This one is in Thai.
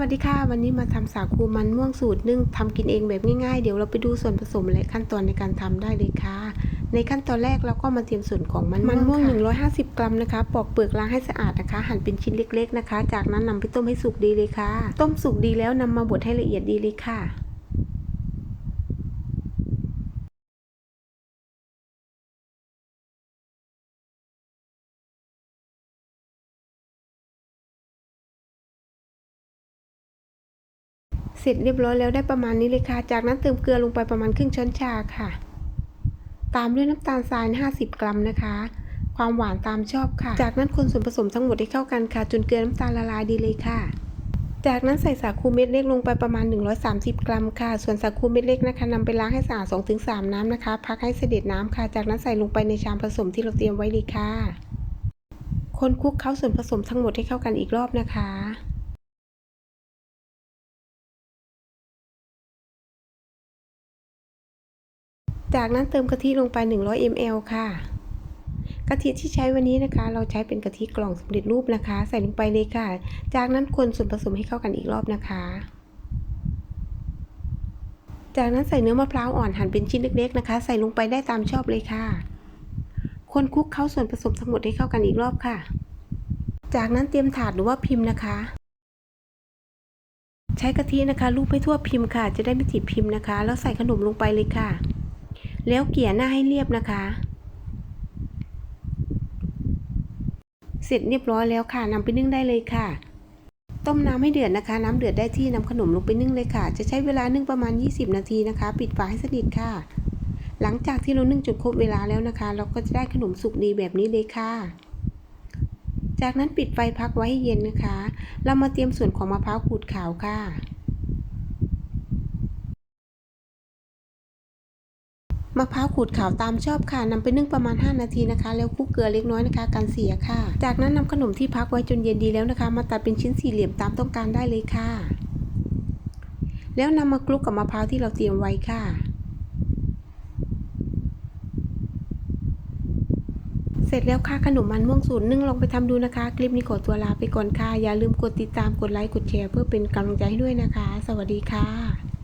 วัสดีค่ะ วันนี้มาทำสาคูมันม่วงสูตรนึ่งทำกินเองแบบง่ายๆ เดี๋ยวเราไปดูส่วนผสมและขั้นตอนในการทำได้เลยค่ะ ในขั้นตอนแรกเราก็มาเตรียมส่วนของมันมันม่วง 150 กรัมนะคะ ปอกเปลือกล้างให้สะอาดนะคะ หั่นเป็นชิ้นเล็ก ๆนะคะ จากนั้นนำไปต้มให้สุกดีเลยค่ะ ต้มสุกดีแล้วนำมาบดให้ละเอียดดีเลยค่ะ สร็จเรียบร้อยแล้วได้ประมาณนี้เลยค่ะ จากนั้นเติมเกลือลงไปประมาณครึ่งช้อนชาค่ะ ตามด้วยน้ำตาลทราย 50 กรัมนะคะ ความหวานตามชอบค่ะ จากนั้นคนส่วนผสมทั้งหมดให้เข้ากันค่ะ จนเกลือน้ำตาลละลายดีเลยค่ะ จากนั้นใส่สาคูเม็ดเล็กลงไปประมาณ 130 กรัมค่ะ ส่วนสาคูเม็ดเล็กนะคะนำไปล้างให้สะอาด2-3 น้ำนะคะ พักให้เสด็จน้ำค่ะ จากนั้นใส่ลงไปในชามผสมที่เราเตรียมไว้เลยค่ะ คนคลุกเคล้าส่วนผสมทั้งหมดให้เข้ากันอีกรอบนะคะ จากนั้นเติมกะทิลงไป 100 ml ค่ะกะทิที่ใช้วันนี้นะคะ เราใช้เป็นกะทิกล่องสำเร็จรูปนะคะ ใส่ลงไปเลยค่ะ จากนั้นคนส่วนผสมให้เข้ากันอีกรอบนะคะ จากนั้นใส่เนื้อมะพร้าวอ่อนหั่นเป็นชิ้นเล็ก ๆ นะคะ ใส่ลงไปได้ตามชอบเลยค่ะ คนคลุกเข้าส่วนผสมทั้งหมดให้เข้ากันอีกรอบค่ะ จากนั้นเตรียมถาดหรือว่าพิมพ์นะคะ ใช้กะทินะคะลูบให้ทั่วพิมพ์ค่ะ จะได้ไม่ติดพิมพ์นะคะ แล้วใส่ขนมลงไปเลยค่ะ แล้วเกี่ยหน้าให้เรียบนะคะ เสร็จเรียบร้อยแล้วค่ะนำไปนึ่งได้เลยค่ะ ต้มน้ำให้เดือดนะคะ น้ำเดือดได้ที่นำขนมลงไปนึ่งเลยค่ะ จะใช้เวลานึ่งประมาณ 20 นาทีนะคะ ปิดฝาให้สนิทค่ะ หลังจากที่เรานึ่งจนครบเวลาแล้วนะคะ เราก็จะได้ขนมสุกดีแบบนี้เลยค่ะจากนั้นปิดไฟพักไว้ให้เย็นนะคะ เรามาเตรียมส่วนของมะพร้าวขูดขาวค่ะ มะพร้าวขูดขาวตามชอบค่ะนำไปนึ่งประมาณ 5 นาทีนะคะ แล้วคลุกเกลือเล็กน้อยนะคะกันเสียค่ะ จากนั้นนำขนมที่พักไว้จนเย็นดีแล้วนะคะ มาตัดเป็นชิ้นสี่เหลี่ยมตามต้องการได้เลยค่ะ แล้วนำมาคลุกกับมะพร้าวที่เราเตรียมไว้ค่ะเสร็จแล้วค่ะขนมมันม่วงสูตรนึ่งลองไปทำดูนะคะ คลิปนี้ขอตัวลาไปก่อนค่ะ อย่าลืมกดติดตามกดไลค์กดแชร์เพื่อเป็นกำลังใจให้ด้วยนะคะ สวัสดีค่ะ